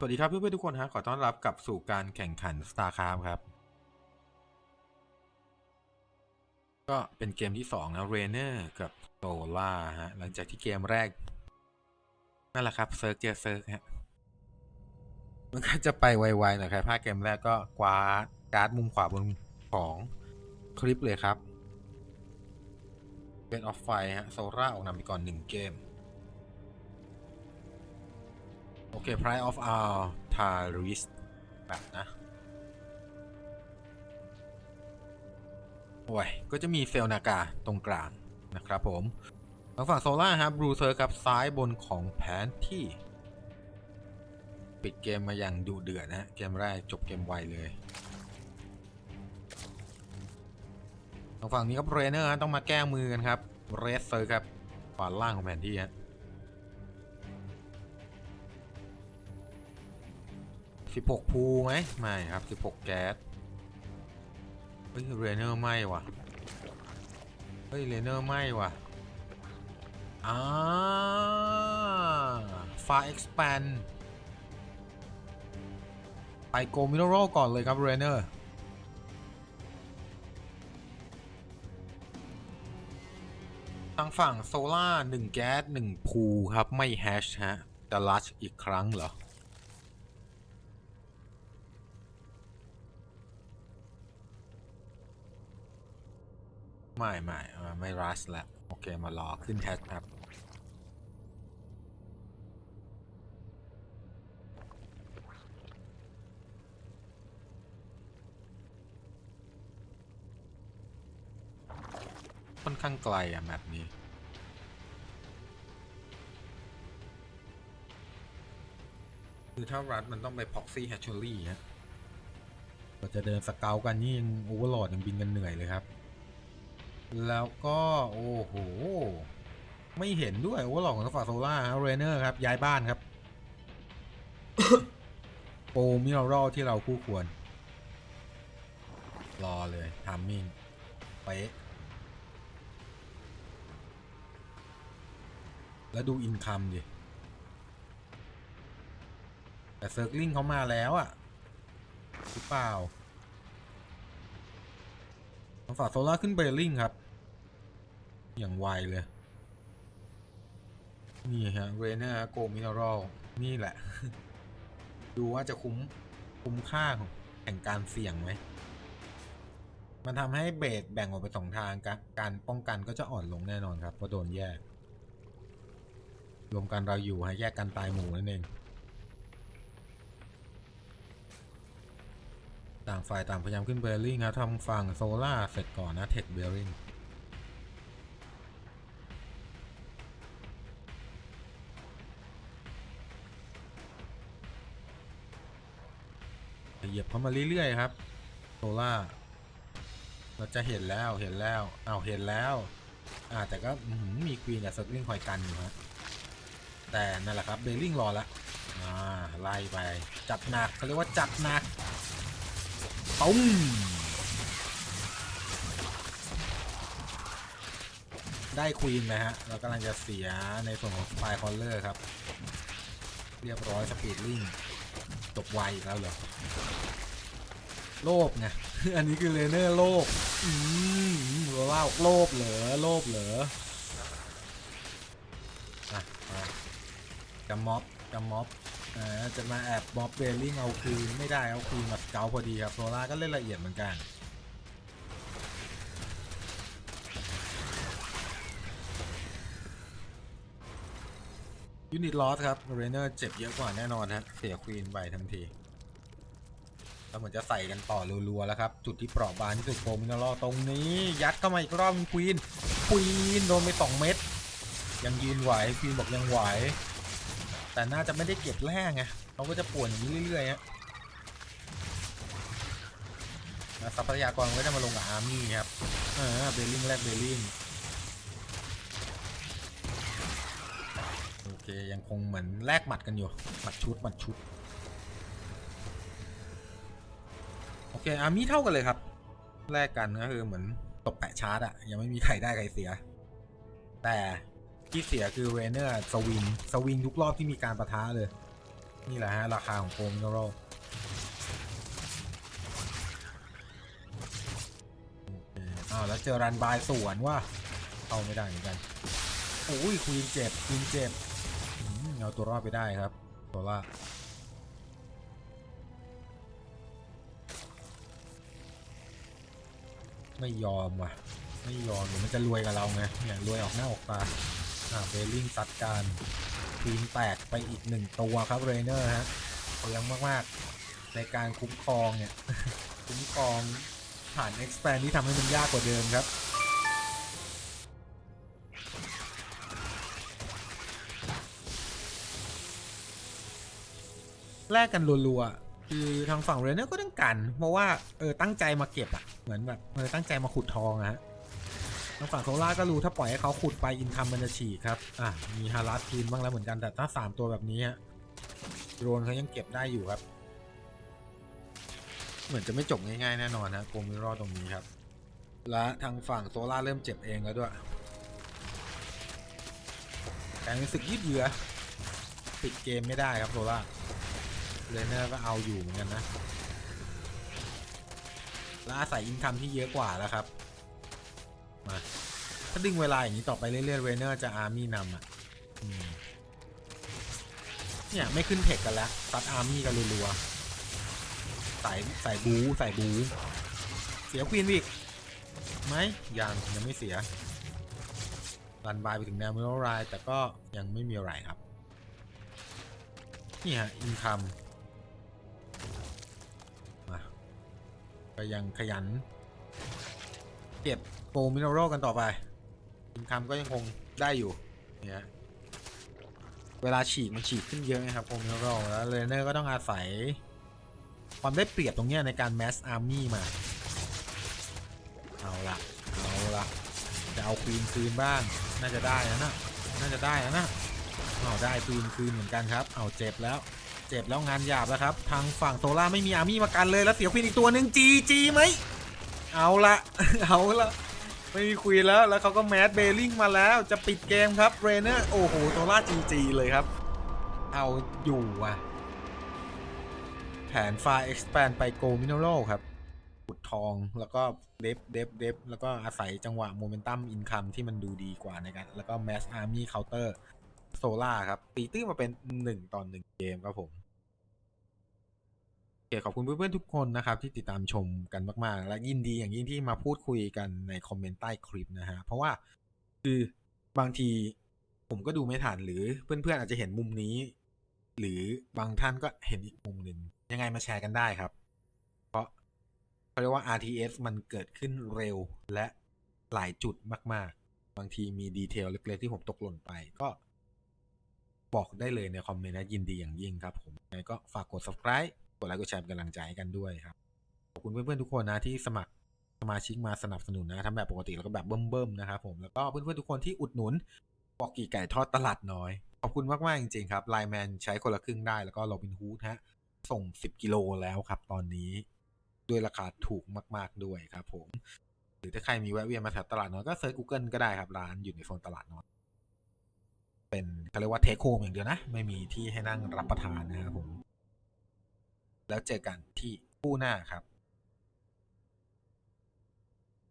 สวัสดีครับเพื่อนๆทุกคนฮะขอต้อนรับกลับสู่การแข่งขัน StarCraft ครับ ก็เป็นเกมที่ 2 นะ Rainer กับ Sola ฮะ หลังจากที่เกมแรก นั่นแหละครับเซิร์กเจอเซิร์กฮะ มันก็จะไปไวๆหน่อยครับภาคเกมแรกก็กวาดการ์ดมุมขวาบนของคลิปเลยครับเป็นออฟไฟฮะโซล่าออกนำไปก่อน 1 เกม โอเค Price of our Taris แบบนะ โอ้ย ก็จะมีเซลนากาตรงกลางนะครับผมทางฝั่งโซล่าครับบรูเซอร์ครับซ้ายบนของแผนที่ ปิดเกมมาอย่างดุเดือดนะฮะเกมแรกจบเกมไวเลยทางฝั่งนี้ครับเรเนอร์ต้องมาแก้มือกันครับเรสเซอร์ครับขวาล่างของแผนที่ฮะ 16ภูไหมไม่ครับ 16 แก๊ส เฮ้ยเรเนอร์ไหมว่ะ เฮ้ยเรเนอร์ไหมว่ะอ่าฟาเอ็กซ์แปนไปโกมิโนโรก่อนเลยครับเรเนอร์ทางฝั่งโซล่า1แก๊ส1ภูครับ ไม่แฮชฮะจะลัชอีกครั้งเหรอ ไม่ไม่ไม่รัสแล้วโอเคมารอขึ้นแฮชครับค่อนข้างไกลอะแมปนี้คือถ้ารัดมันต้องไปพ็อกซี่แฮชเชอรี่ฮะกว่าจะเดินสเกลกันนี่ยังโอเวอร์โหลดยังบินกันเหนื่อยเลยครับ แล้วก็โอ้โห ไม่เห็นด้วยโอเวอร์โหลดของสฟาโซล่าเรเนอร์ครับ ย้ายบ้านครับ โปรมิเนอรัลที่เราคู่ควร รอเลยทามมิ่งเป๊ะแล้วดูอินคัมดิ แต่เซิร์กลิงเขามาแล้วอะหรือเปล่า ทางฝั่งโซล่าขึ้นเบลลิงครับ อย่างไวเลย นี่ฮะเรเนอร์โกมินอรัลนี่แหละ ดูว่าจะคุ้ม คุ้มค่าของแห่งการเสี่ยงไหม มันทำให้เบสแบ่งออกเป็นสองทางการการป้องกันก็จะอ่อนลงแน่นอนครับเพราะโดนแยก รวมกันเราอยู่ฮะแยกกันตายหมู่นั่นเอง ต่างฝ่ายต่างพยายามขึ้นเบลลิงครับทำฝั่งโซล่าเสร็จก่อนนะเทคเบลลิงเหยียบเข้ามาเรื่อยๆครับโซล่าเราจะเห็นแล้วเห็นแล้วอ้าวเห็นแล้วอ่าแต่ก็มีควีนกับเซิร์ฟลิงคอยกันอยู่ฮะแต่นั่นแหละครับเบลลิงรอละอ่าไล่ไปจัดหนักเขาเรียกว่าจัดหนัก ตุ้มได้ควีนนะฮะ เรากำลังจะเสียในส่วนของสปคอลเลอร์ครับ เรียบร้อยสปีดลิงจบไวอีกแล้วเหรอ โลภไง อันนี้คือเลเนอร์โลภอืมโรล่าโลภเหรอ โลภเหรออะจะม็อบจะม็อบ อ่าจะมาแอบม็อบเบลลิงเอาคืนไม่ได้เอาคืนมาเกาพอดีครับโซล่าก็เล่นละเอียดเหมือนกันยูนิตลอสครับเรเนอร์เจ็บเยอะกว่าแน่นอนฮะเสียควีนไปทันทีแล้วเหมือนจะใส่กันต่อรัวๆแล้วครับ จุดที่เปราะบางที่สุดโฟมินาลอตรงนี้ ยัดเข้ามาอีกรอบควีนควีนโดนไปสองเม็ดยังยืนไหวควีนบอกยังไหว แต่น่าจะไม่ได้เก็บแรกไงเขาก็จะป่วนอย่างนี้เรื่อยๆฮะทรัพยากรก็จะมาลงกับอาร์มี่ครับเออเบลลิงแรกเบลลิงโอเคยังคงเหมือนแลกหมัดกันอยู่หมัดชุดหมัดชุดโอเคอาร์มี่เท่ากันเลยครับแลกกันก็คือเหมือนตบแปะชาร์จอะยังไม่มีใครได้ใครเสีย แต่ ที่เสียคือเรเนอร์สวิงสวิงทุกรอบที่มีการประทะเลย นี่แหละฮะ ราคาของโกมิโนโรอ้าวแล้วเจอรันบายสวนว่าเข้าไม่ได้เหมือนกันโอ้ยควีนเจ็บควีนเจ็บเอาตัวรอดไปได้ครับโซล่าไม่ยอมว่ะ ไม่ยอมเดี๋ยวมันจะรวยกับเราไงเนี่ยรวยออกหน้าออกตา อ่าเบลลิงตัดการทีมแตกไปอีกหนึ่งตัวครับเรเนอร์ฮะเปลืองมากๆ ในการคุ้มครองเนี่ย คุ้มครองผ่าน expand ที่ทำให้มันยากกว่าเดิมครับแลกกันรัวๆ คือทางฝั่งเรเนอร์ก็ต้องกัน เพราะว่าเออตั้งใจมาเก็บอะเหมือนแบบเออตั้งใจมาขุดทองอะฮะ ทางฝั่งโซล่าก็รู้ถ้าปล่อยให้เขาขุดไปอินคัมมันจะฉีกครับ อะ มีฮารัสคืนบ้างแล้วเหมือนกัน แต่ถ้าสามตัวแบบนี้ฮะโดรนเขายังเก็บได้อยู่ครับ เหมือนจะไม่จบง่ายๆแน่นอนนะโกมิรอตรงนี้ครับ และทางฝั่งโซล่าเริ่มเจ็บเองแล้วด้วยการรู้สึกยืดเยื้อปิดเกมไม่ได้ครับโซล่าเลเนอร์ก็เอาอยู่เหมือนกันนะและอาศัยอินคัมที่เยอะกว่าแล้วครับ มา ถ้าดึงเวลาอย่างนี้ต่อไปเรื่อยๆเรเนอร์จะอาร์มี่นำอะเนี่ยไม่ขึ้นเทคกันแล้วตัดอาร์มี่กันรัวๆใส่ใส่บูใส่บูเสียควีนวิกไหมยังยังไม่เสียรันบายไปถึงแนวมิโรไรแต่ก็ยังไม่มีอะไรครับ นี่ฮะ อินคัมมาก็ยังขยัน เก็บ โปรมินเนอรัลกันต่อไปอินคัมก็ยังคงได้อยู่เนี่ยเวลาฉีกมันฉีกขึ้นเยอะนะครับโปรมินเนอรัลแล้วเลเนอร์ก็ต้องอาศัย ความได้เปรียบตรงเนี้ยในการแมสอาร์มี่มา เอาละเอาละจะเอาควีนคืนบ้าง น่าจะได้นะนะน่าจะได้นะนะเอาได้ควีนคืนเหมือนกันครับ เอาเจ็บแล้วเจ็บแล้วงานหยาบแล้วครับ ทางฝั่งโซล่าไม่มีอาร์มี่มากันเลยแล้วเสียควีนอีกตัวหนึ่งจีจีไหมเอาละเอาละ ไม่มีควีนแล้ว แล้วเขาก็แมสเบลลิงมาแล้ว จะปิดเกมครับเรเนอร์ โอ้โหโซล่าจีจีเลยครับ เอาอยู่อะ แผนไฟล์ expand ไปโกมิโนโ l ครับขุดทองแล้วก็เดฟเดฟเดฟแล้วก็อาศัยจังหวะโมเมนตัมอินคัมที่มันดูดีกว่าในการแล้วก็แมสอาร์มี่เคาน์เตอร์โซล่าครับตีตื้อมาเป็น 1 ต่อ 1 เกมครับผม โอเคขอบคุณเพื่อนๆทุกคนนะครับ ที่ติดตามชมกันมากๆ และยินดีอย่างยิ่งที่มาพูดคุยกันในคอมเมนต์ใต้คลิปนะฮะ เพราะว่าคือบางทีผมก็ดูไม่ทันหรือเพื่อนๆอาจจะเห็นมุมนี้ หรือบางท่านก็เห็นอีกมุมหนึ่งยังไงมาแชร์กันได้ครับ เพราะเขาเรียกว่า RTS มันเกิดขึ้นเร็วและหลายจุดมาก ๆ บางทีมีดีเทลเล็กๆที่ผมตกหล่นไปก็บอกได้เลยในคอมเมนต์นะยินดีอย่างยิ่งครับผมยังไงก็ฝากกด subscribe กดไลค์กดแชร์เป็นกำลังใจให้กันด้วยครับ ขอบคุณเพื่อนๆทุกคนนะที่สมัครสมาชิกมาสนับสนุนนะทั้งแบบปกติแล้วก็แบบเบิ่มๆนะครับผมแล้วก็เพื่อนๆทุกคนที่อุดหนุนบอกกี่ไก่ทอดตลาดน้อย ขอบคุณมาก ๆ จริง ๆ ครับไลแมนใช้คนละครึ่งได้แล้วก็โรบินฮูดฮะส่ง 10 กิโลแล้วครับ ตอนนี้ด้วยราคาถูกมาก ๆ ด้วยครับผม หรือถ้าใครมีแวะเวียนมาแถวตลาดน้อยก็เซิร์ช Google ก็ได้ครับร้านอยู่ในโซนตลาดน้อยเป็นเขาเรียกว่าเทคโฮมอย่างเดียวนะ ไม่มีที่ให้นั่งรับประทานนะครับผม แล้วเจอกันที่คู่หน้าครับ